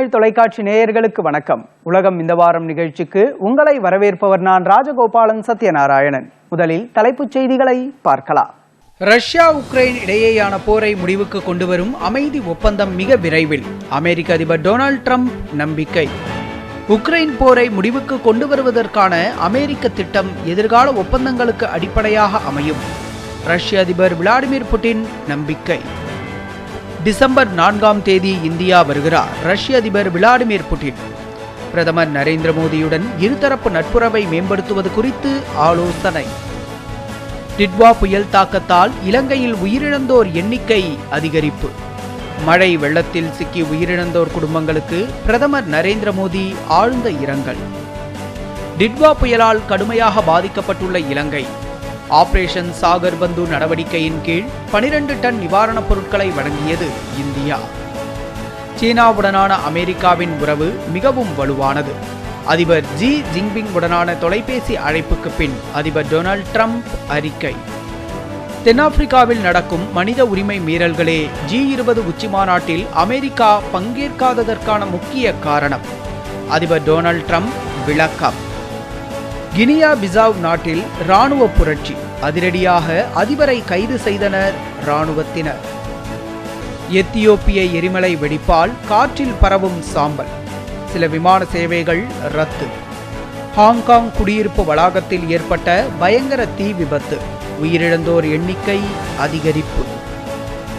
தமிழ் தொலைக்காட்சி நேயர்களுக்கு வணக்கம். உலகம் இந்த வாரம் நிகழ்ச்சிக்கு உங்களை வரவேற்பவர் நான் ராஜகோபாலன் சத்யநாராயணன். முதலில் தலைப்புச் செய்திகளை பார்க்கலாம். ரஷ்யா உக்ரைன் இடையேயான போரை முடிவுக்கு கொண்டுவரும் அமைதி ஒப்பந்தம் மிக விரைவில். அமெரிக்க அதிபர் டொனால்ட் ட்ரம்ப் நம்பிக்கை. உக்ரைன் போரை முடிவுக்கு கொண்டு வருவதற்கான அமெரிக்க திட்டம் எதிர்கால ஒப்பந்தங்களுக்கு அடிப்படையாக அமையும். ரஷ்ய அதிபர் விளாடிமிர் புட்டின் நம்பிக்கை. டிசம்பர் நான்காம் தேதி இந்தியா வருகிறார். ரஷ்ய அதிபர் விளாடிமிர் புட்டின். பிரதமர் நரேந்திர மோடியுடன் இருதரப்பு நட்புறவை மேம்படுத்துவது குறித்து ஆலோசனை. டிட்வா புயல் தாக்கத்தால் இலங்கையில் உயிரிழந்தோர் எண்ணிக்கை அதிகரிப்பு. மழை வெள்ளத்தில் சிக்கி உயிரிழந்தோர் குடும்பங்களுக்கு பிரதமர் நரேந்திர மோடி ஆழ்ந்த இரங்கல். டிட்வா புயலால் கடுமையாக பாதிக்கப்பட்டுள்ள இலங்கை. ஆபரேஷன் சாகர் பந்து நடவடிக்கையின் கீழ் பனிரெண்டு டன் நிவாரணப் பொருட்களை வழங்கியது இந்தியா. சீனாவுடனான அமெரிக்காவின் உறவு மிகவும் வலுவானது. அதிபர் ஜி ஜின்பிங் உடனான தொலைபேசி அழைப்புக்கு பின் அதிபர் டொனால்ட் ட்ரம்ப் அறிக்கை. தென்னாப்பிரிக்காவில் நடக்கும் மனித உரிமை மீறல்களே ஜி இருபது உச்சி மாநாட்டில் அமெரிக்கா பங்கேற்காததற்கான முக்கிய காரணம். அதிபர் டொனால்ட் ட்ரம்ப் விளக்கம். கினியா பிசாவ் நாட்டில் ராணுவ புரட்சி. அதிரடியாக அதிபரை கைது செய்தனர் ராணுவத்தினர் எத்தியோப்பிய எரிமலை வெடிப்பால் காற்றில் பரவும் சாம்பல். சில விமான சேவைகள் ரத்து. ஹாங்காங் குடியிருப்பு வளாகத்தில் ஏற்பட்ட பயங்கர தீ விபத்து. உயிரிழந்தோர் எண்ணிக்கை அதிகரிப்பு.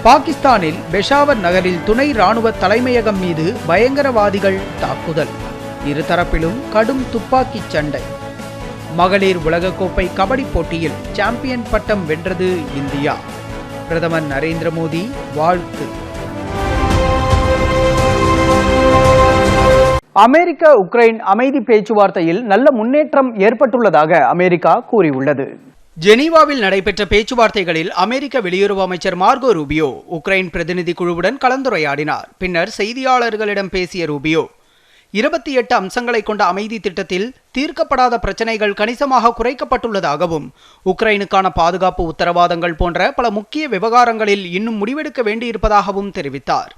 பாகிஸ்தானில் பெஷாவர் நகரில் துணை ராணுவ தலைமையகம் மீது பயங்கரவாதிகள் தாக்குதல். இருதரப்பிலும் கடும் துப்பாக்கிச் சண்டை. மகளிர் உலகக்கோப்பை கபடி போட்டியில் சாம்பியன் பட்டம் வென்றது இந்தியா. பிரதமர் நரேந்திர மோடி வாழ்த்து. அமெரிக்க உக்ரைன் அமைதி பேச்சுவார்த்தையில் நல்ல முன்னேற்றம் ஏற்பட்டுள்ளதாக அமெரிக்கா கூறியுள்ளது. ஜெனீவாவில் நடைபெற்ற பேச்சுவார்த்தைகளில் அமெரிக்க வெளியுறவு அமைச்சர் மார்கோ ரூபியோ உக்ரைன் பிரதிநிதி குழுவுடன் கலந்துரையாடினார். பின்னர் செய்தியாளர்களிடம் பேசிய ரூபியோ இருபத்தி எட்டு அம்சங்களை கொண்ட அமைதி திட்டத்தில் தீர்க்கப்படாத பிரச்சனைகள் கணிசமாக குறைக்கப்பட்டுள்ளதாகவும் உக்ரைனுக்கான பாதுகாப்பு உத்தரவாதங்கள் போன்ற பல முக்கிய விவகாரங்களில் இன்னும் முடிவெடுக்க வேண்டியிருப்பதாகவும் தெரிவித்தார்.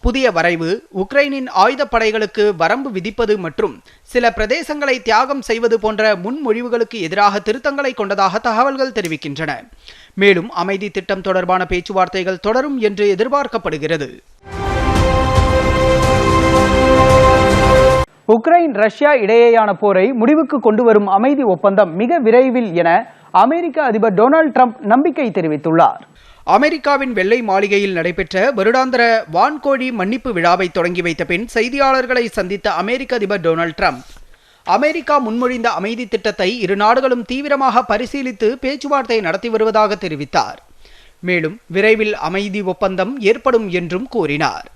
புதிய வரைவு உக்ரைனின் ஆயுதப்படைகளுக்கு வரம்பு விதிப்பது மற்றும் சில பிரதேசங்களை தியாகம் செய்வது போன்ற முன்மொழிவுகளுக்கு எதிராக திருத்தங்களை கொண்டதாக தகவல்கள் தெரிவிக்கின்றன. மேலும் அமைதி திட்டம் தொடர்பான பேச்சுவார்த்தைகள் தொடரும் என்று எதிர்பார்க்கப்படுகிறது. உக்ரைன் ரஷ்யா இடையேயான போரை முடிவுக்கு கொண்டு வரும் அமைதி ஒப்பந்தம் மிக விரைவில் என அமெரிக்க அதிபர் டொனால்டு ட்ரம்ப் நம்பிக்கை தெரிவித்துள்ளார். அமெரிக்காவின் வெள்ளை மாளிகையில் நடைபெற்ற வருடாந்திர வான்கோழி மன்னிப்பு விழாவை தொடங்கி வைத்த பின் செய்தியாளர்களை சந்தித்த அமெரிக்க அதிபர் டொனால்டு ட்ரம்ப் அமெரிக்கா முன்மொழிந்த அமைதி திட்டத்தை இரு நாடுகளும் தீவிரமாக பரிசீலித்து பேச்சுவார்த்தை நடத்தி வருவதாக தெரிவித்தார். மேலும் விரைவில் அமைதி ஒப்பந்தம் ஏற்படும் என்றும் கூறினார்.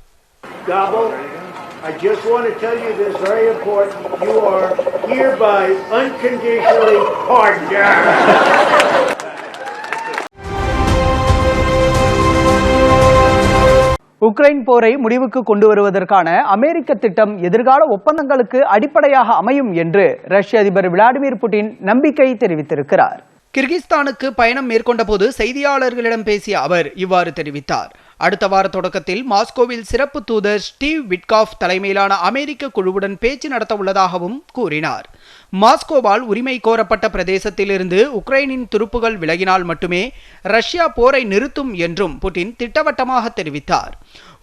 I just want to tell you this very important. You are hereby unconditionally pardoned. Ukraine போரை முடிவுக்கு கொண்டு வருவதற்கான அமெரிக்க திட்டம் எதிர்கால ஒப்பந்தங்களுக்கு அடிப்படையாக அமையும் என்று ரஷ்ய அதிபர் விளாடிமிர் புட்டின் நம்பிக்கை தெரிவித்திருக்கிறார் கிர்கிஸ்தானுக்கு பயணம் மேற்கொண்ட போது செய்தியாளர்களிடம் பேசிய அவர் இவ்வாறு தெரிவித்தார் அடுத்த வார தொடக்கத்தில் மாஸ்கோவில் சிறப்பு தூதர் ஸ்டீவ் விட்காஃப் தலைமையிலான அமெரிக்க குழுவுடன் பேச்சு நடத்த உள்ளதாகவும் கூறினார். மாஸ்கோவால் உரிமை கோரப்பட்ட பிரதேசத்திலிருந்து உக்ரைனின் துருப்புகள் விலகினால் மட்டுமே ரஷ்யா போரை நிறுத்தும் என்றும் புட்டின் திட்டவட்டமாக தெரிவித்தார்.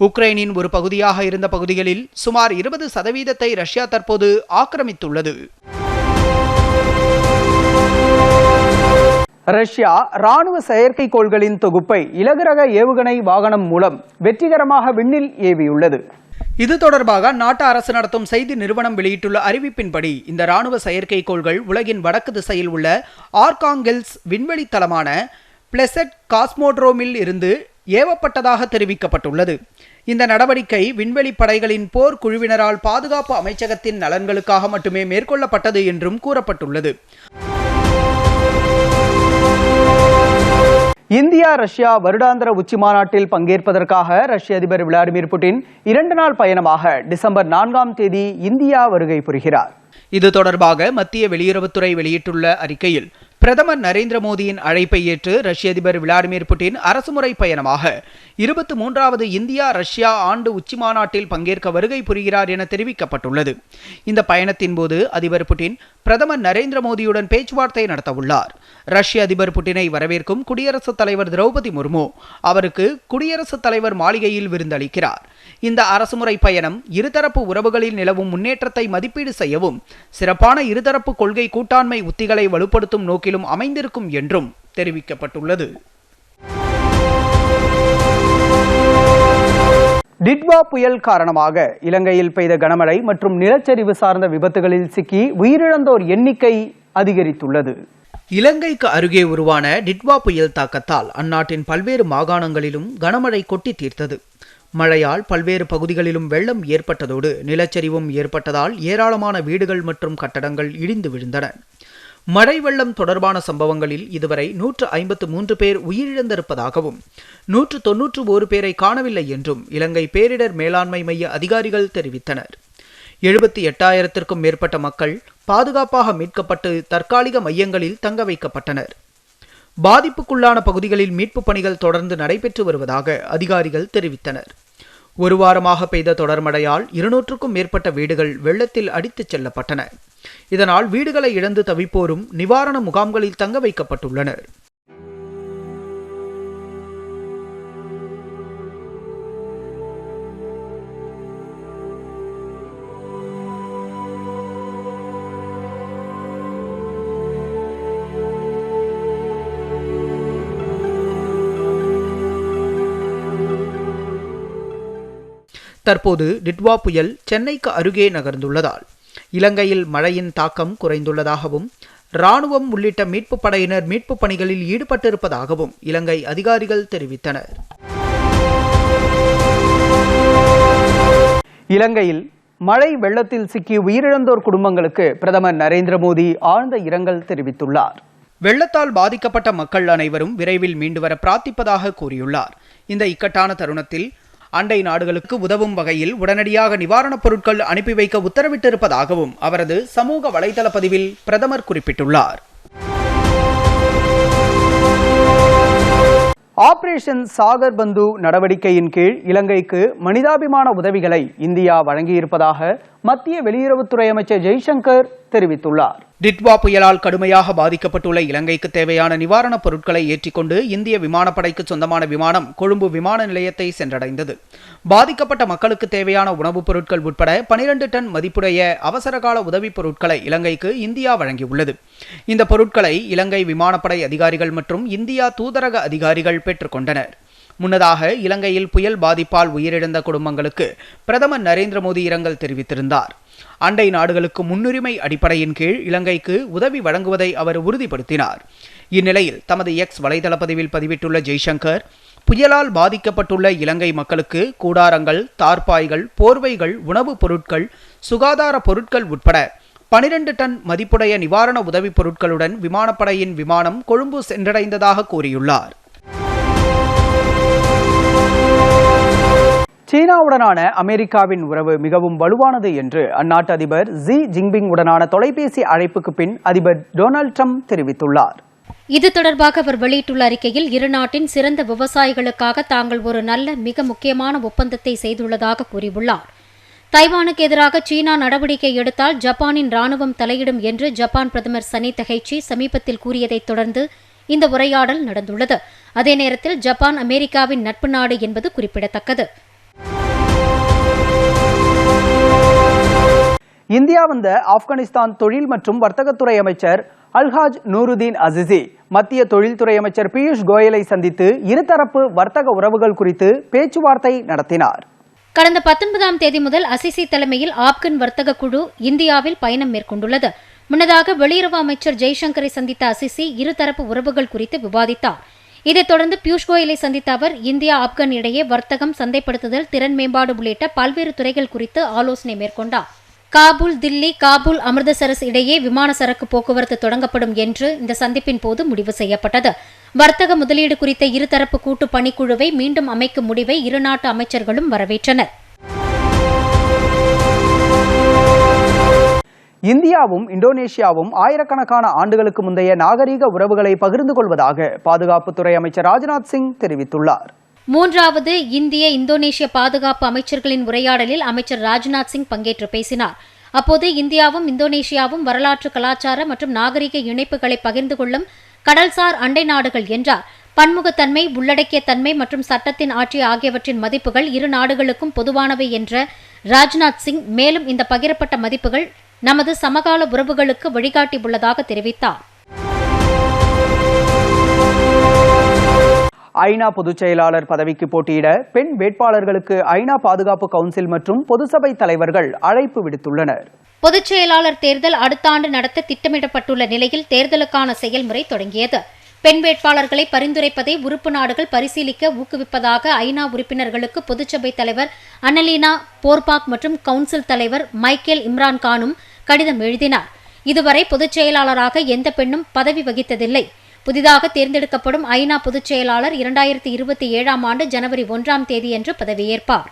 உக்ரைனின் ஒரு பகுதியாக இருந்த பகுதிகளில் சுமார் இருபது சதவீதத்தை ரஷ்யா தற்போது ஆக்கிரமித்துள்ளது. ரஷ்யா ராணுவ செயற்கைக்கோள்களின் தொகுப்பை இலகுரக ஏவுகணை வாகனம் மூலம் வெற்றிகரமாக விண்ணில் ஏவியுள்ளது. இது தொடர்பாக நாட்டு அரசு நடத்தும் செய்தி நிறுவனம் வெளியிட்டுள்ள அறிவிப்பின்படி இந்த ராணுவ செயற்கைக்கோள்கள் உலகின் வடக்கு திசையில் உள்ள ஆர்காங்கில்ஸ் விண்வெளி தளமான பிளெசட் காஸ்மோட்ரோமில் இருந்து ஏவப்பட்டதாக தெரிவிக்கப்பட்டுள்ளது. இந்த நடவடிக்கை விண்வெளி படைகளின் போர் குழுவினரால் பாதுகாப்பு அமைச்சகத்தின் நலன்களுக்காக மட்டுமே மேற்கொள்ளப்பட்டது என்றும் கூறப்பட்டுள்ளது. இந்தியா ரஷ்யா வருடாந்திர உச்சி மாநாட்டில் பங்கேற்பதற்காக ரஷ்ய அதிபர் விளாடிமிர் புட்டின் இரண்டு நாள் பயணமாக டிசம்பர் நான்காம் தேதி இந்தியா வருகை புரிகிறார். இது தொடர்பாக மத்திய வெளியுறவுத்துறை வெளியிட்டுள்ள அறிக்கையில் பிரதமர் நரேந்திர மோடியின் அழைப்பை ஏற்று ரஷ்ய அதிபர் விளாடிமிர் புட்டின் அரசுமுறை பயணமாக. இருபத்தி மூன்றாவது இந்தியா ரஷ்யா ஆண்டு உச்சி மாநாட்டில் பங்கேற்க வருகை புரிகிறார் என தெரிவிக்கப்பட்டுள்ளது. இந்த பயணத்தின் போது அதிபர் புட்டின் பிரதமர் நரேந்திர மோடியுடன் பேச்சுவார்த்தை நடத்தவுள்ளார். ரஷ்ய அதிபர் புட்டினை வரவேற்கும் குடியரசுத் தலைவர் திரௌபதி முர்மு அவருக்கு குடியரசுத் தலைவர் மாளிகையில் விருந்தளிக்கிறார். இந்த அரசுமுறை பயணம் இருதரப்பு உறவுகளில் நிலவும் முன்னேற்றத்தை மதிப்பீடு செய்யவும் சிறப்பான இருதரப்பு கொள்கை கூட்டாண்மை உத்திகளை வலுப்படுத்தும் நோக்கிலும் அமைந்திருக்கும் என்றும் தெரிவிக்கப்பட்டுள்ளது. டிட்வா புயல் காரணமாக இலங்கையில் பெய்த கனமழை மற்றும் நிலச்சரிவு சார்ந்த விபத்துகளில் சிக்கி உயிரிழந்தோர் எண்ணிக்கை அதிகரித்துள்ளது. இலங்கைக்கு அருகே உருவான டிட்வா புயல் தாக்கத்தால் அந்நாட்டின் பல்வேறு மாகாணங்களிலும் கனமழை கொட்டி தீர்த்தது. மழையால் பல்வேறு பகுதிகளிலும் வெள்ளம் ஏற்பட்டதோடு நிலச்சரிவும் ஏற்பட்டதால் ஏராளமான வீடுகள் மற்றும் கட்டடங்கள் இடிந்து விழுந்தன. மழை வெள்ளம் தொடர்பான சம்பவங்களில் இதுவரை நூற்று ஐம்பத்து மூன்று பேர் உயிரிழந்திருப்பதாகவும் நூற்று தொன்னூற்று ஒரு பேரை காணவில்லை என்றும் இலங்கை பேரிடர் மேலாண்மை மைய அதிகாரிகள் தெரிவித்தனர். எழுபத்தி எட்டாயிரத்திற்கும் மேற்பட்ட மக்கள் பாதுகாப்பாக மீட்கப்பட்டு தற்காலிக மையங்களில் தங்க வைக்கப்பட்டனர். பாதிப்புக்குள்ளான பகுதிகளில் மீட்புப் பணிகள் தொடர்ந்து நடைபெற்று வருவதாக அதிகாரிகள் தெரிவித்தனர். ஒரு வாரமாக பெய்த தொடர்மடையால் இருநூற்றுக்கும் மேற்பட்ட வீடுகள் வெள்ளத்தில் அடித்துச் செல்லப்பட்டன. இதனால் வீடுகளை இழந்து தவிப்போரும் நிவாரண முகாம்களில் தங்க வைக்கப்பட்டுள்ளனர். தற்போது டிட்வா புயல் சென்னைக்கு அருகே நகர்ந்துள்ளதால் இலங்கையில் மழையின் தாக்கம் குறைந்துள்ளதாகவும் ராணுவம் உள்ளிட்ட மீட்புப் படையினர் மீட்புப் பணிகளில் ஈடுபட்டிருப்பதாகவும் இலங்கை அதிகாரிகள் தெரிவித்தனர். இலங்கையில் மழை வெள்ளத்தில் சிக்கி உயிரிழந்தோர் குடும்பங்களுக்கு பிரதமர் நரேந்திர மோடி ஆழ்ந்த இரங்கல் தெரிவித்துள்ளார். வெள்ளத்தால் பாதிக்கப்பட்ட மக்கள் அனைவரும் விரைவில் மீண்டு வர பிரார்த்திப்பதாக கூறியுள்ளார். இந்த இக்கட்டான தருணத்தில் அண்டை நாடுகளுக்கு உதவும் வகையில் உடனடியாக நிவாரணப் பொருட்கள் அனுப்பி வைக்க உத்தரவிட்டிருப்பதாகவும் அவரது சமூக வலைதள பதிவில் பிரதமர் குறிப்பிட்டுள்ளார். ஆபரேஷன் சாகர் பந்து நடவடிக்கையின் கீழ் இலங்கைக்கு மனிதாபிமான உதவிகளை இந்தியா வழங்கியிருப்பதாக மத்திய வெளியுறவுத்துறை அமைச்சர் ஜெய்சங்கர் தெரிவித்துள்ளார். டிட்வா புயலால் கடுமையாக பாதிக்கப்பட்டுள்ள இலங்கைக்கு தேவையான நிவாரணப் பொருட்களை ஏற்றிக்கொண்டு இந்திய விமானப்படைக்கு சொந்தமான விமானம் கொழும்பு விமான நிலையத்தை சென்றடைந்தது. பாதிக்கப்பட்ட மக்களுக்கு தேவையான உணவுப் பொருட்கள் உட்பட பனிரெண்டு டன் மதிப்புடைய அவசரகால உதவிப் பொருட்களை இலங்கைக்கு இந்தியா வழங்கியுள்ளது. இந்த பொருட்களை இலங்கை விமானப்படை அதிகாரிகள் மற்றும் இந்தியா தூதரக அதிகாரிகள் பெற்றுக்கொண்டனர் முன்னதாக இலங்கையில் புயல் பாதிப்பால் உயிரிழந்த குடும்பங்களுக்கு பிரதமர் நரேந்திர மோடி இரங்கல் தெரிவித்திருந்தார். அண்டை நாடுகளுக்கு முன்னுரிமை அடிப்படையின் கீழ் இலங்கைக்கு உதவி வழங்குவதை அவர் உறுதிப்படுத்தினார். இந்நிலையில் தமது எக்ஸ் வலைதள பதிவில் பதிவிட்டுள்ள ஜெய்சங்கர் புயலால் பாதிக்கப்பட்டுள்ள இலங்கை மக்களுக்கு கூடாரங்கள் தார்பாய்கள் போர்வைகள் உணவுப் பொருட்கள் சுகாதார பொருட்கள் உட்பட பனிரெண்டு டன் மதிப்புடைய நிவாரண உதவிப் பொருட்களுடன் விமானப்படையின் விமானம் கொழும்பு சென்றடைந்ததாக கூறியுள்ளார். சீனாவுடனான அமெரிக்காவின் உறவு மிகவும் வலுவானது என்று அந்நாட்டு அதிபர் ஜி ஜின்பிங் உடனான தொலைபேசி அழைப்புக்கு பின் அதிபர் டொனால்டு ட்ரம்ப் தெரிவித்துள்ளார். இது தொடர்பாக அவர் வெளியிட்டுள்ள அறிக்கையில் இரு நாட்டின் சிறந்த விவசாயிகளுக்காக தாங்கள் ஒரு நல்ல மிக முக்கியமான ஒப்பந்தத்தை செய்துள்ளதாக கூறியுள்ளார். தைவானுக்கு எதிராக சீனா நடவடிக்கை எடுத்தால் ஜப்பானின் ராணுவம் தலையிடும் என்று ஜப்பான் பிரதமர் சனி தகைச்சி சமீபத்தில் கூறியதைத் தொடர்ந்து இந்த உரையாடல் நடந்துள்ளது. அதே நேரத்தில் ஜப்பான் அமெரிக்காவின் நட்பு நாடு என்பது குறிப்பிடத்தக்கது. இந்தியா வந்த ஆப்கானிஸ்தான் தொழில் மற்றும் வர்த்தகத்துறை அமைச்சர் அல்ஹாஜ் நூருதீன் அசிசி மத்திய தொழில்துறை அமைச்சர் பியூஷ் கோயலை சந்தித்து இருதரப்பு வர்த்தக உறவுகள் குறித்து பேச்சுவார்த்தை நடத்தினார். கடந்த பத்தொன்பதாம் தேதி முதல் அசிசி தலைமையில் ஆப்கன் வர்த்தக குழு இந்தியாவில் பயணம் மேற்கொண்டுள்ளது. முன்னதாக வெளியுறவு அமைச்சர் ஜெய்சங்கரை சந்தித்த அசிசி இருதரப்பு உறவுகள் குறித்து விவாதித்தார். இதைத் தொடர்ந்து பியூஷ் கோயலை சந்தித்த அவர் இந்தியா ஆப்கன் இடையே வர்த்தகம் சந்தைப்படுத்துதல் திறன் மேம்பாடு உள்ளிட்ட பல்வேறு துறைகள் குறித்து ஆலோசனை மேற்கொண்டார். காபூல் தில்லி காபூல் அமிர்தசரஸ் இடையே விமான சரக்கு போக்குவரத்து தொடங்கப்படும் என்று இந்த சந்திப்பின் போது முடிவு செய்யப்பட்டது. வர்த்தக முதலீடு குறித்த இருதரப்பு கூட்டு பணிக்குழுவை மீண்டும் அமைக்கும் முடிவை இரு நாட்டு அமைச்சர்களும் வரவேற்றனர். இந்தியாவும் இந்தோனேஷியாவும் ஆயிரக்கணக்கான ஆண்டுகளுக்கு முந்தைய நாகரீக உறவுகளை பகிர்ந்து கொள்வதாக பாதுகாப்புத்துறை அமைச்சர் ராஜ்நாத் சிங் தெரிவித்துள்ளார். மூன்றாவது இந்திய இந்தோனேஷிய பாதுகாப்பு அமைச்சர்களின் உரையாடலில் அமைச்சர் ராஜ்நாத் சிங் பங்கேற்று பேசினார். அப்போது இந்தியாவும் இந்தோனேஷியாவும் வரலாற்று கலாச்சார மற்றும் நாகரிக இணைப்புகளை பகிர்ந்து கொள்ளும் கடல்சார் அண்டை நாடுகள் என்றார். பன்முகத்தன்மை உள்ளடக்கிய தன்மை மற்றும் சட்டத்தின் ஆட்சி ஆகியவற்றின் மதிப்புகள் இரு நாடுகளுக்கும் பொதுவானவை என்ற ராஜ்நாத் சிங் மேலும் இந்த பகிரப்பட்ட மதிப்புகள் நமது சமகால உறவுகளுக்கு வழிகாட்டியுள்ளதாக தெரிவித்தார். ஐநா பொதுச் செயலாளர் பதவிக்கு போட்டியிட பெண் வேட்பாளர்களுக்கு ஐநா பாதுகாப்பு கவுன்சில் மற்றும் பொதுசபை தலைவர்கள் அழைப்பு விடுத்துள்ளனர். பொதுச் செயலாளர் தேர்தல் அடுத்த ஆண்டு நடத்த திட்டமிடப்பட்டுள்ள நிலையில் தேர்தலுக்கான செயல்முறை தொடங்கியது. பெண் வேட்பாளர்களை பரிந்துரைப்பதை உறுப்பு நாடுகள் பரிசீலிக்க ஊக்குவிப்பதாக ஐநா உறுப்பினர்களுக்கு பொதுச்சபை தலைவர் அனலீனா போர்பாக் மற்றும் கவுன்சில் தலைவர் மைக்கேல் இம்ரான் கானும் கடிதம் எழுதினார். இதுவரை பொதுச் செயலாளராக எந்த பெண்ணும் பதவி வகித்ததில்லை. புதிதாக தேர்ந்தெடுக்கப்படும் ஐநா பொதுச் செயலாளர் இரண்டாயிரத்தி இருபத்தி ஏழாம் ஆண்டு ஜனவரி ஒன்றாம் தேதியன்று பதவியேற்பார்.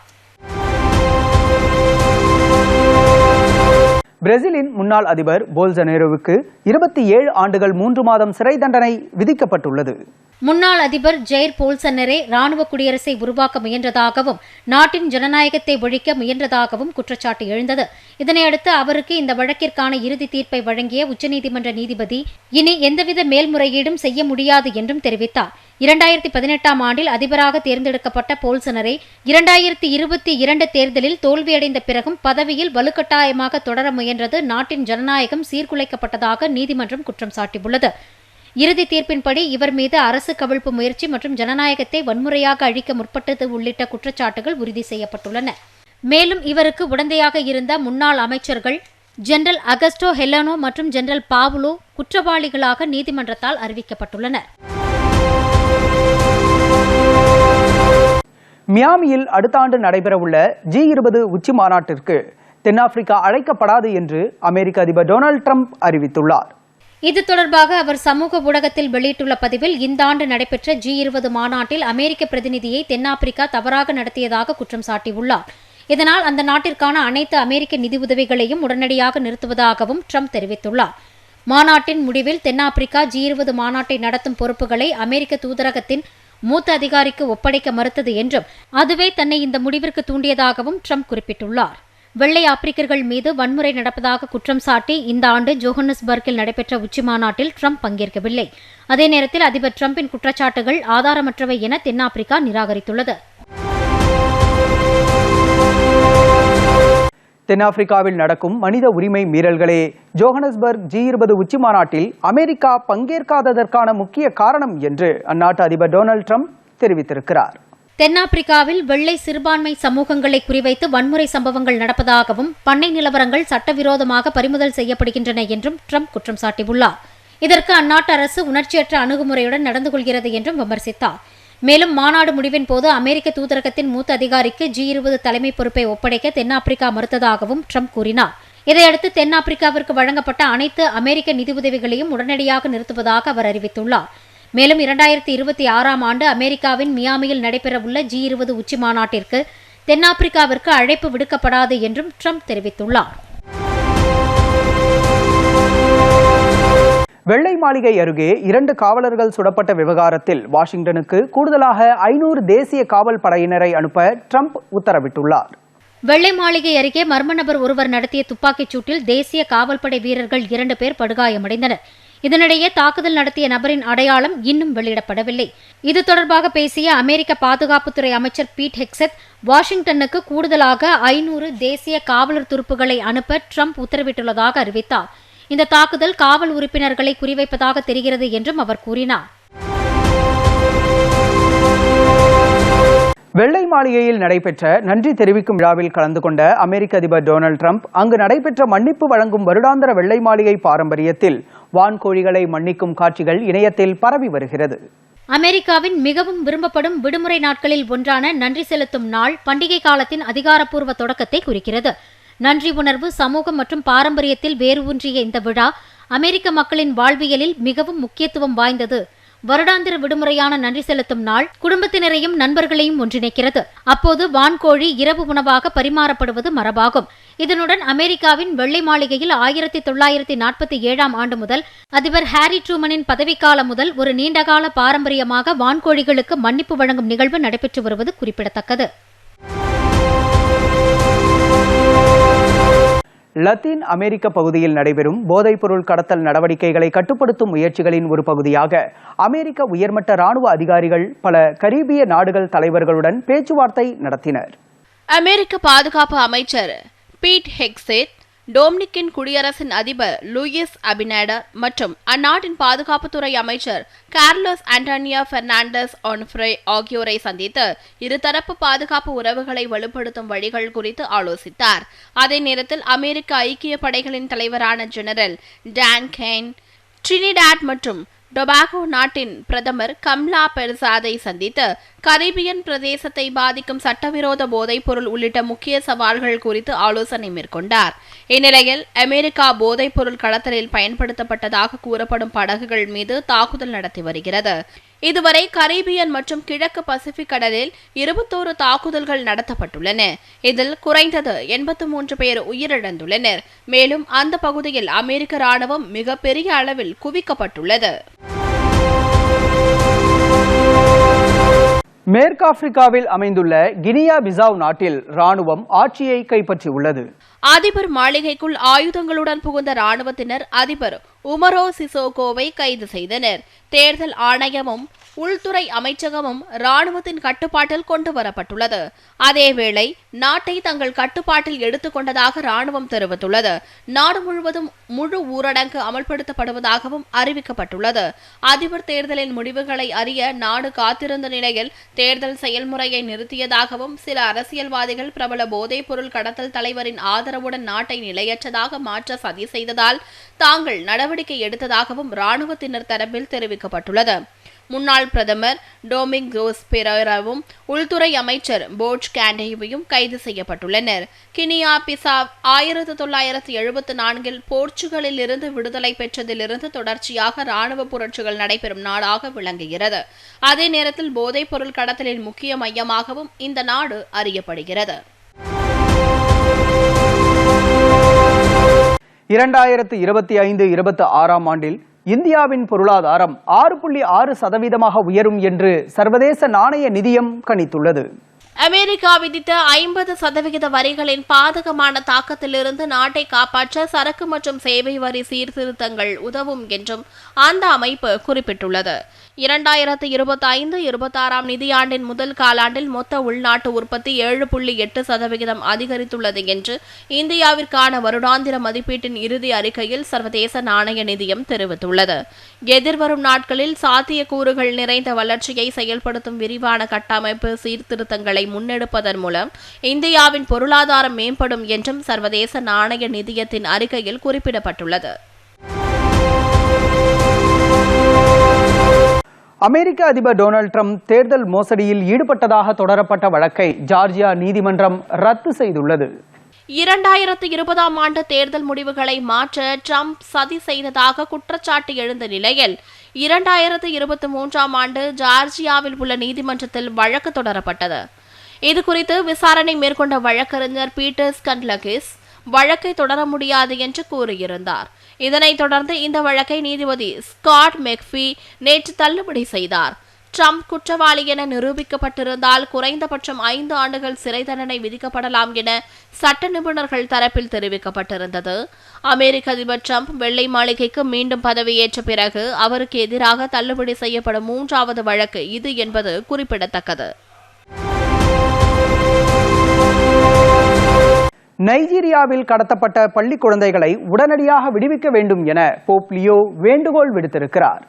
பிரேசிலின் முன்னாள் அதிபர் போல்சனேரோவுக்கு இருபத்தி ஏழு ஆண்டுகள் மூன்று மாதம் சிறை தண்டனை விதிக்கப்பட்டுள்ளது. முன்னாள் அதிபர் ஜெயர் போல்சன்னரே ராணுவ குடியரசை உருவாக்க முயன்றதாகவும் நாட்டின் ஜனநாயகத்தை ஒழிக்க முயன்றதாகவும் குற்றச்சாட்டு எழுந்தது. இதனையடுத்து அவருக்கு இந்த வழக்கிற்கான இறுதி தீர்ப்பை வழங்கிய உச்சநீதிமன்ற நீதிபதி இனி எந்தவித மேல்முறையீடும் செய்ய முடியாது என்றும் தெரிவித்தார். இரண்டாயிரத்தி பதினெட்டாம் ஆண்டில் அதிபராக தேர்ந்தெடுக்கப்பட்ட போல்சனரை இரண்டாயிரத்தி இருபத்தி இரண்டு தேர்தலில் தோல்வியடைந்த பிறகும் பதவியில் வலுக்கட்டாயமாக தொடர முயன்றது நாட்டின் ஜனநாயகம் சீர்குலைக்கப்பட்டதாக நீதிமன்றம் குற்றம் சாட்டியுள்ளது. இறுதி தீர்ப்பின்படி இவர் மீது அரசு கவிழ்ப்பு முயற்சி மற்றும் ஜனநாயகத்தை வன்முறையாக அழிக்க முற்பட்டது உள்ளிட்ட குற்றச்சாட்டுகள் உறுதி செய்யப்பட்டுள்ளன. மேலும் இவருக்கு உடந்தையாக இருந்த முன்னாள் அமைச்சர்கள் ஜெனரல் அகஸ்டோ ஹெலனோ மற்றும் ஜெனரல் பாவுலோ குற்றவாளிகளாக நீதிமன்றத்தால் அறிவிக்கப்பட்டுள்ளனர். மியாமியில் அடுத்த ஆண்டு நடைபெறவுள்ள ஜி இருபது உச்சி மாநாட்டிற்கு தென்னாப்பிரிக்கா அழைக்கப்படாது என்று அமெரிக்க அதிபர் டொனால்டு ட்ரம்ப் அறிவித்துள்ளார். இது தொடர்பாக அவர் சமூக ஊடகத்தில் வெளியிட்டுள்ள பதிவில் இந்த ஆண்டு நடைபெற்ற ஜி இருபது மாநாட்டில் அமெரிக்க பிரதிநிதியை தென்னாப்பிரிக்கா தவறாக நடத்தியதாக குற்றம் சாட்டியுள்ளார். இதனால் அந்த நாட்டிற்கான அனைத்து அமெரிக்க நிதியுதவிகளையும் உடனடியாக நிறுத்துவதாகவும் ட்ரம்ப் தெரிவித்துள்ளார். மாநாட்டின் முடிவில் தென்னாப்பிரிக்கா ஜி இருபது மாநாட்டை நடத்தும் பொறுப்புகளை அமெரிக்க தூதரகத்தின் மூத்த அதிகாரிக்கு ஒப்படைக்க மறுத்தது என்றும் அதுவே தன்னை இந்த முடிவிற்கு தூண்டியதாகவும் ட்ரம்ப் குறிப்பிட்டுள்ளார். வெள்ளை ஆப்பிரிக்கர்கள் மீது வன்முறை நடப்பதாக குற்றம் சாட்டி இந்த ஆண்டு ஜோஹன்னஸ்பர்கில் நடைபெற்ற உச்சிமாநாட்டில் ட்ரம்ப் பங்கேற்கவில்லை. அதே நேரத்தில் அதிபர் ட்ரம்பின் குற்றச்சாட்டுகள் ஆதாரமற்றவை என தென்னாப்பிரிக்கா நிராகரித்துள்ளது. தென்னாப்பிரிக்காவில் நடக்கும் மனித உரிமை மீறல்களே. ஜோகனஸ்பர்க் ஜி இருபது உச்சி மாநாட்டில் அமெரிக்கா பங்கேற்காததற்கான முக்கிய காரணம் என்று அந்நாட்டு அதிபர் டொனால்டு ட்ரம்ப் தெரிவித்திருக்கிறார். தென்னாப்பிரிக்காவில் வெள்ளை சிறுபான்மை சமூகங்களை குறிவைத்து வன்முறை சம்பவங்கள் நடப்பதாகவும் பண்ணை நிலவரங்கள் சட்டவிரோதமாக பறிமுதல் செய்யப்படுகின்றன என்றும் ட்ரம்ப் குற்றம் சாட்டியுள்ளார். இதற்கு அந்நாட்டு அரசு உணர்ச்சியற்ற அணுகுமுறையுடன் நடந்து கொள்கிறது என்றும் விமர்சித்தார். மேலும் மாநாடு முடிவின் போது அமெரிக்க தூதரகத்தின் மூத்த அதிகாரிக்கு ஜி இருபது தலைமை பொறுப்பை ஒப்படைக்க தென்னாப்பிரிக்கா மறுத்ததாகவும் ட்ரம்ப் கூறினார். இதையடுத்து தென்னாப்பிரிக்காவிற்கு வழங்கப்பட்ட அனைத்து அமெரிக்க நிதியுதவிகளையும் உடனடியாக நிறுத்துவதாக அவர் அறிவித்துள்ளார். மேலும் இரண்டாயிரத்தி இருபத்தி ஆறாம் ஆண்டு அமெரிக்காவின் மியாமியில் நடைபெறவுள்ள ஜி இருபது உச்சி மாநாட்டிற்கு தென்னாப்பிரிக்காவிற்கு அழைப்பு விடுக்கப்படாது என்றும் ட்ரம்ப் தெரிவித்துள்ளார். வெள்ளை மாளிகை அருகே இரண்டு காவலர்கள் சுடப்பட்ட விவகாரத்தில் வாஷிங்டனுக்கு கூடுதலாக ஐநூறு தேசிய காவல் படையினரை அனுப்ப ட்ரம்ப் உத்தரவிட்டுள்ளார். வெள்ளை மாளிகை அருகே மர்ம நபர் ஒருவர் நடத்திய துப்பாக்கிச் சூட்டில் தேசிய காவல்படை வீரர்கள் இரண்டு பேர் படுகாயமடைந்தனர். இதனிடையே தாக்குதல் நடத்திய நபரின் அடையாளம் இன்னும் வெளியிடப்படவில்லை. இது தொடர்பாக பேசிய அமெரிக்க பாதுகாப்புத்துறை அமைச்சர் பீட் ஹெக்ஸத் வாஷிங்டனுக்கு கூடுதலாக ஐநூறு தேசிய காவலர் துருப்புகளை அனுப்ப ட்ரம்ப் உத்தரவிட்டுள்ளதாக அறிவித்தார். இந்த தாக்குதல் காவல் உறுப்பினர்களை குறிவைப்பதாக தெரிகிறது என்றும் அவர் கூறினார். வெள்ளை மாளிகையில் நடைபெற்ற நன்றி தெரிவிக்கும் விழாவில் கலந்து கொண்ட அமெரிக்க அதிபர் டொனால்டு ட்ரம்ப் அங்கு நடைபெற்ற மன்னிப்பு வழங்கும் வருடாந்திர வெள்ளை மாளிகை பாரம்பரியத்தில் வான்கோழிகளை மன்னிக்கும் காட்சிகள் இணையத்தில் பரவி வருகிறது. அமெரிக்காவின் மிகவும் விரும்பப்படும் விடுமுறை நாட்களில் ஒன்றான நன்றி செலுத்தும் நாள் பண்டிகை காலத்தின் அதிகாரப்பூர்வ தொடக்கத்தை குறிக்கிறது. நன்றி உணர்வு சமூகம் மற்றும் பாரம்பரியத்தில் வேரூன்றிய இந்த விழா அமெரிக்க மக்களின் வாழ்வியலில் மிகவும் முக்கியத்துவம் வாய்ந்தது. வருடாந்திர விடுமுறையான நன்றி செலுத்தும் நாள் குடும்பத்தினரையும் நண்பர்களையும் ஒன்றிணைக்கிறது. அப்போது வான்கோழி இரவு உணவாக பரிமாறப்படுவது மரபாகும். இதனுடன் அமெரிக்காவின் வெள்ளை மாளிகையில் ஆயிரத்தி தொள்ளாயிரத்தி நாற்பத்தி ஏழாம் ஆண்டு முதல் அதிபர் ஹாரி ட்ரூமனின் பதவிக்காலம் முதல் ஒரு நீண்டகால பாரம்பரியமாக வான்கோழிகளுக்கு மன்னிப்பு வழங்கும் நிகழ்வு நடைபெற்று வருவது குறிப்பிடத்தக்கது. லத்தீன் அமெரிக்க பகுதியில் நடைபெறும் போதைப்பொருள் கடத்தல் நடவடிக்கைகளை கட்டுப்படுத்தும் முயற்சிகளின் ஒரு பகுதியாக அமெரிக்க உயர்மட்ட ராணுவ அதிகாரிகள் பல கரீபிய நாடுகள் தலைவர்களுடன் பேச்சுவார்த்தை நடத்தினர். அமெரிக்க பாதுகாப்பு அமைச்சர் பீட் ஹெக்சேட் டோம்னிக்கின் குடியரசின் அதிபர் லூயிஸ் அபினேடர் மற்றும் அந்நாட்டின் பாதுகாப்புத்துறை அமைச்சர் கார்லோஸ் ஆண்டோனியா பெர்னாண்டஸ் ஒன்ஃப்ரே ஆகியோரை சந்தித்து இருதரப்பு பாதுகாப்பு உறவுகளை வலுப்படுத்தும் வழிகள் குறித்து ஆலோசித்தார். அதே நேரத்தில் அமெரிக்க ஐக்கிய படைகளின் தலைவரான ஜெனரல் டான் கெய்ன் ட்ரினிடாட் மற்றும் டொபாகோ நாட்டின் பிரதமர் கம்லா பெர்சாதை சந்தித்து கரீபியன் பிரதேசத்தை பாதிக்கும் சட்டவிரோத போதைப்பொருள் உள்ளிட்ட முக்கிய சவால்கள் குறித்து ஆலோசனை மேற்கொண்டார். இந்நிலையில் அமெரிக்கா போதைப்பொருள் கடத்தலில் பயன்படுத்தப்பட்டதாக கூறப்படும் படகுகள் மீது தாக்குதல் நடத்தி வருகிறது. இதுவரை கரீபியன் மற்றும் கிழக்கு பசிபிக் கடலில் இருபத்தோரு தாக்குதல்கள் நடத்தப்பட்டுள்ளன. இதில் குறைந்தது எண்பத்து மூன்று பேர் உயிரிழந்துள்ளனர். மேலும் அந்த பகுதியில் அமெரிக்க ராணுவம் மிகப்பெரிய அளவில் குவிக்கப்பட்டுள்ளது. மேற்கு ஆப்பிரிக்காவில் அமைந்துள்ள கினியா பிசாவ் நாட்டில் ராணுவம் ஆட்சியை கைப்பற்றியுள்ளது. அதிபர் மாளிகைக்குள் ஆயுதங்களுடன் புகுந்த ராணுவத்தினர் அதிபர் உமரோ சிசோகோவை கைது செய்தனர். தேர்தல் ஆணையமும் உள்துறை அமைச்சகமும் ராணுவத்தின் கட்டுப்பாட்டில் கொண்டு வரப்பட்டுள்ளது. அதேவேளை நாட்டை தங்கள் கட்டுப்பாட்டில் எடுத்துக்கொண்டதாக ராணுவம் தெரிவித்துள்ளது. நாடு முழுவதும் முழு ஊரடங்கு அமல்படுத்தப்படுவதாகவும் அறிவிக்கப்பட்டுள்ளது. அதிபர் தேர்தலின் முடிவுகளை அறிய நாடு காத்திருந்த நிலையில் தேர்தல் செயல்முறையை நிறுத்தியதாகவும் சில அரசியல்வாதிகள் பிரபல போதைப்பொருள் கடத்தல் தலைவரின் ஆதரவுடன் நாட்டை நிலையற்றதாக மாற்ற சதி செய்ததால் தாங்கள் நடவடிக்கை எடுத்ததாகவும் ராணுவத்தினர் தரப்பில் தெரிவிக்கப்பட்டுள்ளது. முன்னாள் பிரதமர் டோமிங் ஜோஸ் பெரேராவும் உள்துறை அமைச்சர் போர்ஜ் கேண்டேயும் கைது செய்யப்பட்டுள்ளனர். கினியா பிசாவ் ஆயிரத்தி தொள்ளாயிரத்தி எழுபத்தி நான்கில் போர்ச்சுகலில் இருந்து விடுதலை பெற்றதிலிருந்து தொடர்ச்சியாக ராணுவ புரட்சிகள் நடைபெறும் நாடாக விளங்குகிறது. அதே நேரத்தில் போதைப் பொருள் கடத்தலின் முக்கிய மையமாகவும் இந்த நாடு அறியப்படுகிறது. இரண்டாயிரத்து இருபத்தி ஐந்து இருபத்தி ஆறாம் ஆண்டில் இந்தியாவின் பொருளாதாரம் ஆறு புள்ளி ஆறு சதவீதமாக உயரும் என்று சர்வதேச நாணய நிதியம் கணித்துள்ளது. அமெரிக்கா விதித்த ஐம்பது சதவிகித வரிகளின் பாதகமான தாக்கத்திலிருந்து நாட்டை காப்பாற்ற சரக்கு மற்றும் சேவை வரி சீர்திருத்தங்கள் உதவும் என்றும் அந்த அமைப்பு குறிப்பிட்டுள்ளது. இரண்டாயிரத்து இருபத்தி ஐந்து இருபத்தாறாம் நிதியாண்டின் முதல் காலாண்டில் மொத்த உள்நாட்டு உற்பத்தி ஏழு புள்ளி எட்டு சதவிகிதம் அதிகரித்துள்ளது என்று இந்தியாவிற்கான வருடாந்திர மதிப்பீட்டின் இறுதி அறிக்கையில் சர்வதேச நாணய நிதியம் தெரிவித்துள்ளது. எதிர்வரும் நாட்களில் சாத்தியக்கூறுகள் நிறைந்த வளர்ச்சியை செயல்படுத்தும் விரிவான கட்டமைப்பு சீர்திருத்தங்களை முன்னெடுப்பதன் மூலம் இந்தியாவின் பொருளாதாரம் மேம்படும் என்றும் சர்வதேச நாணய நிதியத்தின் அறிக்கையில் குறிப்பிடப்பட்டுள்ளது. அமெரிக்க அதிபர் டொனால்ட் ட்ரம்ப் தேர்தல் மோசடியில் ஈடுபட்டதாக தொடரப்பட்ட வழக்கை ஜார்ஜியா நீதிமன்றம் ரத்து செய்துள்ளது. இரண்டாயிரத்து இருபதாம் ஆண்டு தேர்தல் முடிவுகளை மாற்ற ட்ரம்ப் சதி செய்ததாக குற்றச்சாட்டு எழுந்த நிலையில் இரண்டாயிரத்து இருபத்தி மூன்றாம் ஆண்டு ஜார்ஜியாவில் உள்ள நீதிமன்றத்தில் வழக்கு தொடரப்பட்டது. இதுகுறித்து விசாரணை மேற்கொண்ட வழக்கறிஞர் பீட்டர்ஸ் கன்லகிஸ் வழக்கை தொடர முடியாது என்று கூறியிருந்தார். இதனைத் தொடர்ந்து இந்த வழக்கை நீதிபதி ஸ்காட் மெக்ஃபி நேற்று தள்ளுபடி செய்தார். ட்ரம்ப் குற்றவாளி என நிரூபிக்கப்பட்டிருந்தால் குறைந்தபட்சம் ஐந்து ஆண்டுகள் சிறை தண்டனை விதிக்கப்படலாம் என சட்ட நிபுணர்கள் தரப்பில் தெரிவிக்கப்பட்டிருந்தது. அமெரிக்க அதிபர் ட்ரம்ப் வெள்ளை மாளிகைக்கு மீண்டும் பதவியேற்ற பிறகு அவருக்கு எதிராக தள்ளுபடி செய்யப்படும் மூன்றாவது வழக்கு இது என்பது குறிப்பிடத்தக்கது. நைஜீரியாவில் கடத்தப்பட்ட பள்ளி குழந்தைகளை உடனடியாக விடுவிக்க வேண்டும் என போப்லியோ வேண்டுகோள் விடுத்திருக்கிறார்.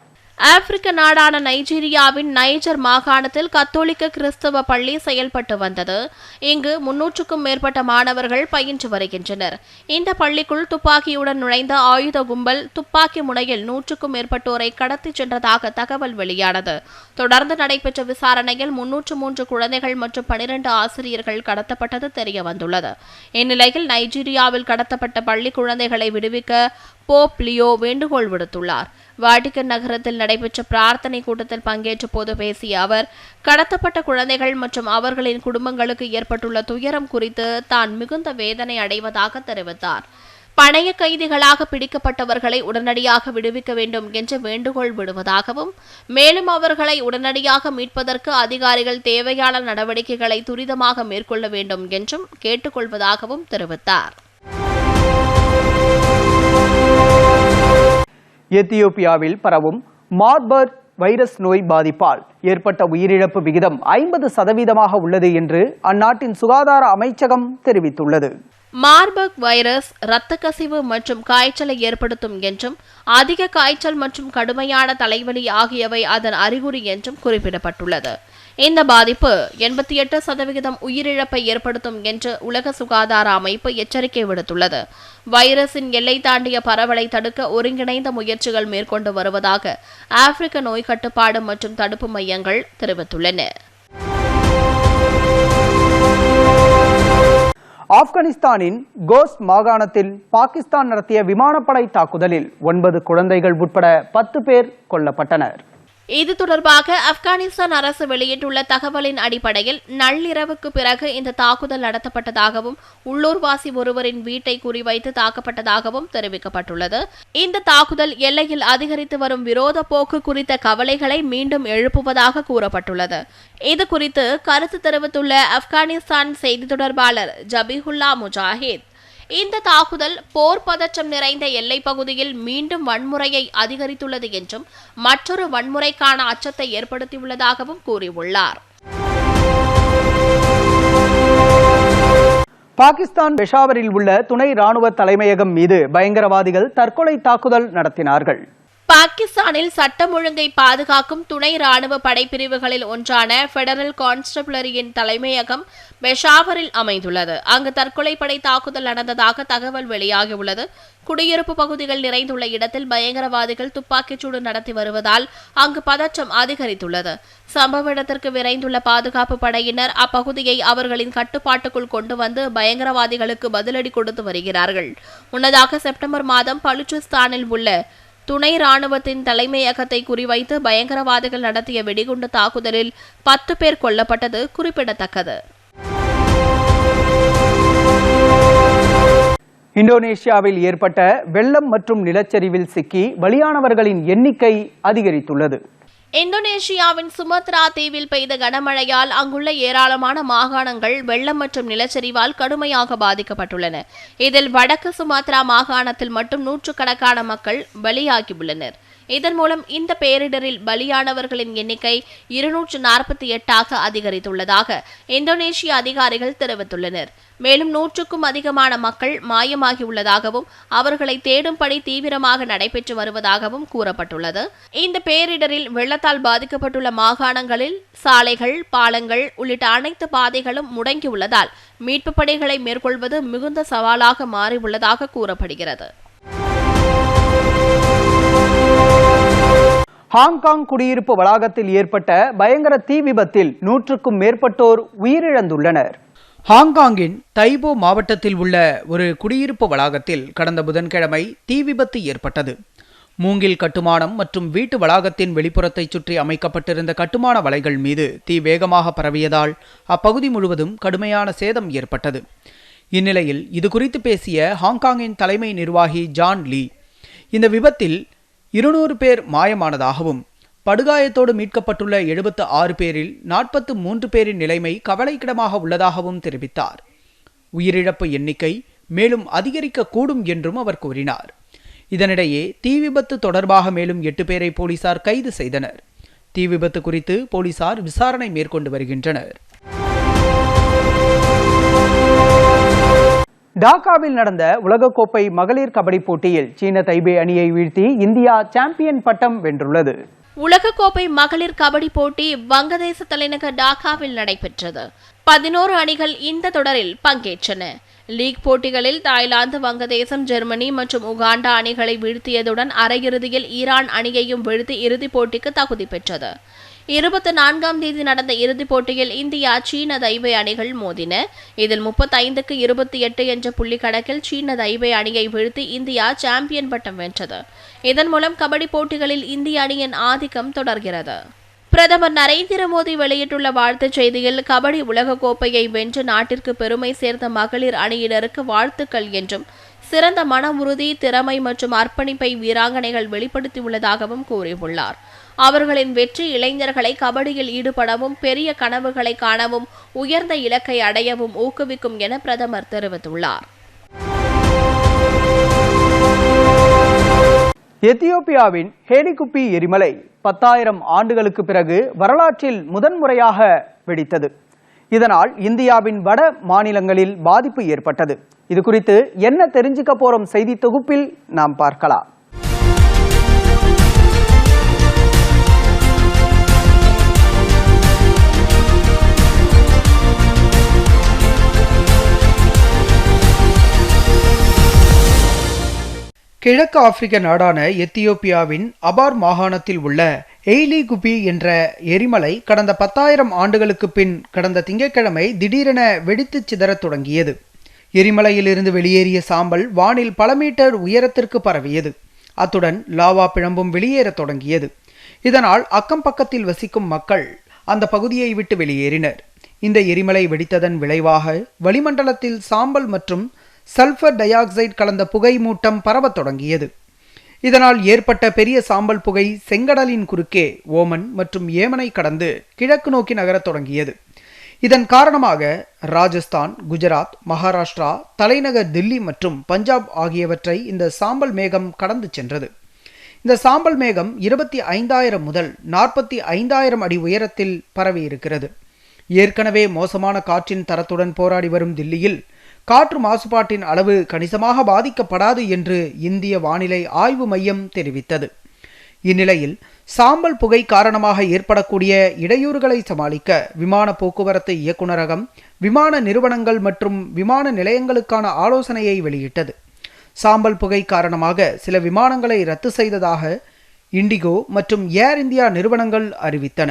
ஆப்பிரிக்க நாடான நைஜீரியாவின் நைஜர் மாகாணத்தில் கத்தோலிக்க கிறிஸ்தவ பள்ளி செயல்பட்டு வந்தது. இங்கு முன்னூற்றுக்கும் மேற்பட்ட மாணவர்கள் பயின்று வருகின்றனர். இந்த பள்ளிக்குள் துப்பாக்கியுடன் நுழைந்த ஆயுத கும்பல் துப்பாக்கி முனையில் நூற்றுக்கும் மேற்பட்டோரை கடத்திச் சென்றதாக தகவல் வெளியானது. தொடர்ந்து நடைபெற்ற விசாரணையில் முன்னூற்று மூன்று குழந்தைகள் மற்றும் பனிரெண்டு ஆசிரியர்கள் கடத்தப்பட்டது தெரிய வந்துள்ளது இந்நிலையில் நைஜீரியாவில் கடத்தப்பட்ட பள்ளி குழந்தைகளை விடுவிக்க போப் லியோ வேண்டுகோள் விடுத்துள்ளார். வாட்டிக்கன் நகரத்தில் நடைபெற்ற பிரார்த்தனை கூட்டத்தில் பங்கேற்ற போது பேசிய அவர் கடத்தப்பட்ட குழந்தைகள் மற்றும் அவர்களின் குடும்பங்களுக்கு ஏற்பட்டுள்ள துயரம் குறித்து தான் மிகுந்த வேதனை அடைவதாக தெரிவித்தார். பணைய கைதிகளாக பிடிக்கப்பட்டவர்களை உடனடியாக விடுவிக்க வேண்டும் என்று வேண்டுகோள் விடுவதாகவும் மேலும் அவர்களை உடனடியாக மீட்பதற்கு அதிகாரிகள் தேவையான நடவடிக்கைகளை துரிதமாக மேற்கொள்ள வேண்டும் என்றும் கேட்டுக்கொள்வதாகவும் தெரிவித்தார். எத்தியோப்பியாவில் பரவும் மார்பர்க் வைரஸ் நோய் பாதிப்பால் ஏற்பட்ட உயிரிழப்பு விகிதம் ஐம்பது சதவீதமாக உள்ளது என்று அந்நாட்டின் சுகாதார அமைச்சகம் தெரிவித்துள்ளது. மார்பக் வைரஸ் இரத்த கசிவு மற்றும் காய்ச்சலை ஏற்படுத்தும் என்றும் அதிக காய்ச்சல் மற்றும் கடுமையான தலைவலி ஆகியவை அதன் அறிகுறி என்றும் குறிப்பிடப்பட்டுள்ளது. இந்த பாதிப்பு எண்பத்தி எட்டு சதவிகிதம் உயிரிழப்பை ஏற்படுத்தும் என்று உலக சுகாதார அமைப்பு எச்சரிக்கை விடுத்துள்ளது. வைரஸின் எல்லை தாண்டிய பரவலை தடுக்க ஒருங்கிணைந்த முயற்சிகள் மேற்கொண்டு வருவதாக ஆப்பிரிக்க நோய் கட்டுப்பாடு மற்றும் தடுப்பு மையங்கள் தெரிவித்துள்ளன. ஆப்கானிஸ்தானின் கோஸ் மாகாணத்தில் பாகிஸ்தான் நடத்திய விமானப்படை தாக்குதலில் ஒன்பது குழந்தைகள் உட்பட பத்து பேர் கொல்லப்பட்டனர். இது தொடர்பாக ஆப்கானிஸ்தான் அரசு வெளியிட்டுள்ள தகவலின் அடிப்படையில் நள்ளிரவுக்கு பிறகு இந்த தாக்குதல் நடத்தப்பட்டதாகவும் உள்ளூர்வாசி ஒருவரின் வீட்டை குறிவைத்து தாக்கப்பட்டதாகவும் தெரிவிக்கப்பட்டுள்ளது. இந்த தாக்குதல் எல்லையில் அதிகரித்து வரும் விரோத போக்கு குறித்த கவலைகளை மீண்டும் எழுப்புவதாக கூறப்பட்டுள்ளது. இது குறித்து கருத்து தெரிவித்துள்ள ஆப்கானிஸ்தான் செய்தி தொடர்பாளர் ஜபிஹுல்லா முஜாஹித் இந்த தாக்குதல் போர் பதற்றம் நிறைந்த எல்லைப் பகுதியில் மீண்டும் வன்முறையை அதிகரித்துள்ளது என்றும் மற்றொரு வன்முறைக்கான அச்சத்தை ஏற்படுத்தியுள்ளதாகவும் கூறியுள்ளார். பாகிஸ்தான் பெஷாவரில் உள்ள துணை ராணுவ தலைமையகம் மீது பயங்கரவாதிகள் தற்கொலை தாக்குதல் நடத்தினார்கள். பாகிஸ்தானில் சட்டம் ஒழுங்கை பாதுகாக்கும் துணை ராணுவ படைப்பிரிவுகளில் ஒன்றான பெடரல் கான்ஸ்டபிளரியின் தலைமையகம் பெஷாவரில் அமைந்துள்ளது. அங்கு தற்கொலை படை தாக்குதல் நடந்ததாக தகவல் வெளியாகியுள்ளது. குடியிருப்பு பகுதிகள் நிறைந்துள்ள இடத்தில் பயங்கரவாதிகள் துப்பாக்கிச்சூடு நடத்தி வருவதால் அங்கு பதற்றம் அதிகரித்துள்ளது. சம்பவ இடத்திற்கு விரைந்துள்ள பாதுகாப்பு படையினர் அப்பகுதியை அவர்களின் கட்டுப்பாட்டுக்குள் கொண்டு வந்து பயங்கரவாதிகளுக்கு பதிலடி கொடுத்து வருகிறார்கள். முன்னதாக செப்டம்பர் மாதம் பலுச்சிஸ்தானில் உள்ள துணை ராணுவத்தின் தலைமையகத்தை குறிவைத்து பயங்கரவாதிகள் நடத்திய வெடிகுண்டு தாக்குதலில் பத்து பேர் கொல்லப்பட்டது குறிப்பிடத்தக்கது. இந்தோனேஷியாவில் ஏற்பட்ட வெள்ளம் மற்றும் நிலச்சரிவில் சிக்கி பலியானவர்களின் எண்ணிக்கை அதிகரித்துள்ளது. இந்தோனேஷியாவின் சுமத்ரா தீவில் பெய்த கனமழையால் அங்குள்ள ஏராளமான மாகாணங்கள் வெள்ளம் மற்றும் நிலச்சரிவால் கடுமையாக பாதிக்கப்பட்டுள்ளன. இதில் வடக்கு சுமாத்ரா மாகாணத்தில் மட்டும் நூற்றுக்கணக்கான மக்கள் பலியாகியுள்ளனர். இதன் மூலம் இந்த பேரிடரில் பலியானவர்களின் எண்ணிக்கை இருநூற்று நாற்பத்தி எட்டாக அதிகரித்துள்ளதாக இந்தோனேஷிய அதிகாரிகள் தெரிவித்துள்ளனர். மேலும் நூற்றுக்கும் அதிகமான மக்கள் மாயமாகியுள்ளதாகவும் அவர்களை தேடும் பணி தீவிரமாக நடைபெற்று வருவதாகவும் கூறப்பட்டுள்ளது. இந்த பேரிடரில் வெள்ளத்தால் பாதிக்கப்பட்டுள்ள மாகாணங்களில் சாலைகள் பாலங்கள் உள்ளிட்ட அனைத்து பாதைகளும் முடங்கியுள்ளதால் மீட்புப் பணிகளை மேற்கொள்வது மிகுந்த சவாலாக மாறியுள்ளதாக கூறப்படுகிறது. ஹாங்காங் குடியிருப்பு வளாகத்தில் ஏற்பட்ட பயங்கர தீ விபத்தில் நூற்றுக்கும் மேற்பட்டோர் உயிரிழந்துள்ளனர். ஹாங்காங்கின் தைபோ மாவட்டத்தில் உள்ள ஒரு குடியிருப்பு வளாகத்தில் கடந்த புதன்கிழமை தீ விபத்து ஏற்பட்டது. மூங்கில் கட்டுமானம் மற்றும் வீட்டு வளாகத்தின் வெளிப்புறத்தை சுற்றி அமைக்கப்பட்டிருந்த கட்டுமான வலைகள் மீது தீ வேகமாக பரவியதால் அப்பகுதி முழுவதும் கடுமையான சேதம் ஏற்பட்டது. இந்நிலையில் இது குறித்து பேசிய ஹாங்காங்கின் தலைமை நிர்வாகி ஜான் லீ இந்த விபத்தில் இருநூறு பேர் மாயமானதாகவும் படுகாயத்தோடு மீட்கப்பட்டுள்ள எழுபத்து ஆறு பேரில் நாற்பத்து மூன்று பேரின் நிலைமை கவலைக்கிடமாக உள்ளதாகவும் தெரிவித்தார். உயிரிழப்பு எண்ணிக்கை மேலும் அதிகரிக்கக்கூடும் என்றும் அவர் கூறினார். இதனிடையே தீ விபத்து தொடர்பாக மேலும் எட்டு பேரை போலீசார் கைது செய்தனர். தீ விபத்து குறித்து போலீசார் விசாரணை மேற்கொண்டு வருகின்றனர். டாக்காவில் நடந்த உலகக்கோப்பை மகளிர் கபடி போட்டியில் சீன தைபே அணியை வீழ்த்தி இந்தியா சாம்பியன் பட்டம் வென்றுள்ளது. உலகக்கோப்பை மகளிர் கபடி போட்டி வங்கதேச தலைநகர் டாக்காவில் நடைபெற்றது. பதினோரு அணிகள் இந்த தொடரில் பங்கேற்றன. லீக் போட்டிகளில் தாய்லாந்து வங்கதேசம் ஜெர்மனி மற்றும் உகாண்டா அணிகளை வீழ்த்தியதுடன் அரையிறுதியில் ஈரான் அணியையும் வீழ்த்தி இறுதிப் போட்டிக்கு தகுதி பெற்றது. இருபத்தி நான்காம் தேதி நடந்த இறுதிப் போட்டியில் இந்தியா சீன தைபே அணிகள் மோதின. இதில் முப்பத்தைந்துக்கு இருபத்தி எட்டு என்ற புள்ளி கணக்கில் சீன தைபே அணியை வீழ்த்தி இந்தியா சாம்பியன் பட்டம் வென்றது. இதன் மூலம் கபடி போட்டிகளில் இந்திய அணியின் ஆதிக்கம் தொடர்கிறது. பிரதமர் நரேந்திர மோடி வெளியிட்டுள்ள வாழ்த்துச் செய்தியில் கபடி உலகக்கோப்பையை வென்று நாட்டிற்கு பெருமை சேர்ந்த மகளிர் அணியினருக்கு வாழ்த்துக்கள் என்றும் சிறந்த மன உறுதி திறமை மற்றும் அர்ப்பணிப்பை வீராங்கனைகள் வெளிப்படுத்தியுள்ளதாகவும் கூறியுள்ளார். அவர்களின் வெற்றி இளைஞர்களை கபடியில் ஈடுபடவும் பெரிய கனவுகளை காணவும் உயர்ந்த இலக்கை அடையவும் ஊக்குவிக்கும் என பிரதமர் தெரிவித்துள்ளார். எத்தியோப்பியாவின் ஹேலிகுப்பி எரிமலை பத்தாயிரம் ஆண்டுகளுக்கு பிறகு வரலாற்றில் முதன்முறையாக வெடித்தது. இதனால் இந்தியாவின் வட மாநிலங்களில் பாதிப்பு ஏற்பட்டது. இது குறித்து என்ன தெரிஞ்சுக்க போறோம் செய்தி தொகுப்பில் நாம் பார்க்கலாம். கிழக்கு ஆப்பிரிக்க நாடான எத்தியோப்பியாவின் அபார் மாகாணத்தில் உள்ள எய்லி குபி என்ற எரிமலை கடந்த பத்தாயிரம் ஆண்டுகளுக்கு பின் கடந்த திங்கட்கிழமை திடீரென வெடித்துச் சிதறத் தொடங்கியது. எரிமலையிலிருந்து வெளியேறிய சாம்பல் வானில் பல மீட்டர் உயரத்திற்கு பரவியது. அத்துடன் லாவா பிழம்பும் வெளியேறத் தொடங்கியது. இதனால் அக்கம் பக்கத்தில் வசிக்கும் மக்கள் அந்த பகுதியை விட்டு வெளியேறினர். இந்த எரிமலை வெடித்ததன் விளைவாக வளிமண்டலத்தில் சாம்பல் மற்றும் சல்பர் டை ஆக்சைடு கலந்த புகை மூட்டம் பரவத் தொடங்கியது. இதனால் ஏற்பட்ட பெரிய சாம்பல் புகை செங்கடலின் குறுக்கே ஓமன் மற்றும் ஏமனை கடந்து கிழக்கு நோக்கி நகரத் தொடங்கியது. இதன் காரணமாக ராஜஸ்தான் குஜராத் மகாராஷ்டிரா தலைநகர் தில்லி மற்றும் பஞ்சாப் ஆகியவற்றை இந்த சாம்பல் மேகம் கடந்து சென்றது. இந்த சாம்பல் மேகம் இருபத்தி ஐந்தாயிரம் முதல் நாற்பத்தி ஐந்தாயிரம் அடி உயரத்தில் பரவி இருக்கிறது ஏற்கனவே மோசமான காற்றின் தரத்துடன் போராடி வரும் தில்லியில் காற்று மாசுபாட்டின் அளவு கணிசமாக பாதிக்கப்படாது என்று இந்திய வானிலை ஆய்வு மையம் தெரிவித்தது. இந்நிலையில் சாம்பல் புகை காரணமாக ஏற்படக்கூடிய இடையூறுகளை சமாளிக்க விமான போக்குவரத்து இயக்குநரகம் விமான நிறுவனங்கள் மற்றும் விமான நிலையங்களுக்கான ஆலோசனையை வெளியிட்டது. சாம்பல் புகை காரணமாக சில விமானங்களை ரத்து செய்ததாக இண்டிகோ மற்றும் ஏர் இந்தியா நிறுவனங்கள் அறிவித்தன.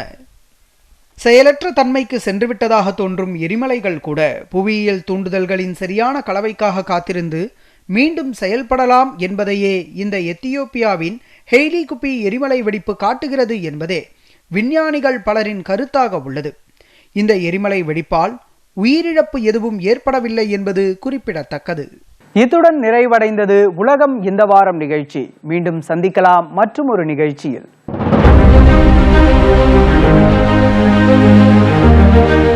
செயலற்ற தன்மைக்கு சென்றுவிட்டதாக தோன்றும் எரிமலைகள் கூட புவியியல் தூண்டுதல்களின் சரியான கலவைக்காக காத்திருந்து மீண்டும் செயல்படலாம் என்பதையே இந்த எத்தியோப்பியாவின் ஹெய்லி குப்பி எரிமலை வெடிப்பு காட்டுகிறது என்பதே விஞ்ஞானிகள் பலரின் கருத்தாக உள்ளது. இந்த எரிமலை வெடிப்பால் உயிரிழப்பு எதுவும் ஏற்படவில்லை என்பது குறிப்பிடத்தக்கது. இத்துடன் நிறைவடைந்தது உலகம் இந்த வாரம் நிகழ்ச்சி. மீண்டும் சந்திக்கலாம் மற்றும் ஒரு நிகழ்ச்சியில். Thank you.